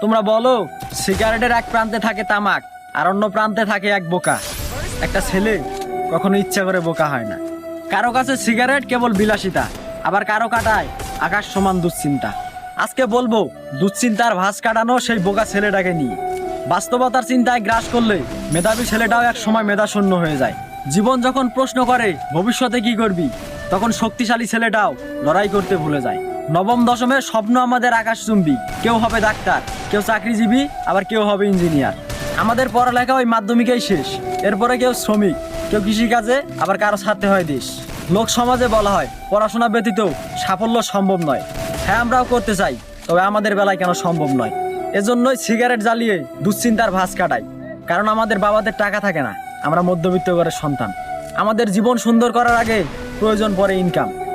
তোমরা বলো, সিগারেটের এক প্রান্তে থাকে তামাক, আর অন্য প্রান্তে থাকে এক বোকা। একটা ছেলে কখনো ইচ্ছা করে বোকা হয় না। কারও কাছে সিগারেট কেবল বিলাসিতা, আবার কারও কাটায় আকাশ সমান দুশ্চিন্তা। আজকে বলব, দুশ্চিন্তার ভাস কাটানো সেই বোকা ছেলেটাকে নিয়ে। বাস্তবতার চিন্তায় গ্রাস করলে মেধাবী ছেলেটাও এক সময় মেধাশূন্য হয়ে যায়। জীবন যখন প্রশ্ন করে, ভবিষ্যতে কি করবি? তখন শক্তিশালী ছেলেটাও লড়াই করতে ভুলে যায়। নবম দশমের স্বপ্ন আমাদের আকাশচুম্বী। কেউ হবে ডাক্তার, কেউ চাকরিজীবী, আবার কেউ হবে ইঞ্জিনিয়ার। আমাদের পড়ালেখা ওই মাধ্যমিকেই শেষ। এরপরে কেউ শ্রমিক, কেউ কৃষিকাজে, আবার কারও ছাড়তে হয় দেশ। লোক সমাজে বলা হয়, পড়াশোনা ব্যতীত সাফল্য সম্ভব নয়। হ্যাঁ আমরাও করতে চাই, তবে আমাদের বেলায় কেন সম্ভব নয়? এজন্যই সিগারেট জ্বালিয়ে দুশ্চিন্তার ভাঁজ কাটাই। কারণ আমাদের বাবাদের টাকা থাকে না, আমরা মধ্যবিত্ত ঘরের সন্তান। আমাদের জীবন সুন্দর করার আগে প্রয়োজন পড়ে ইনকাম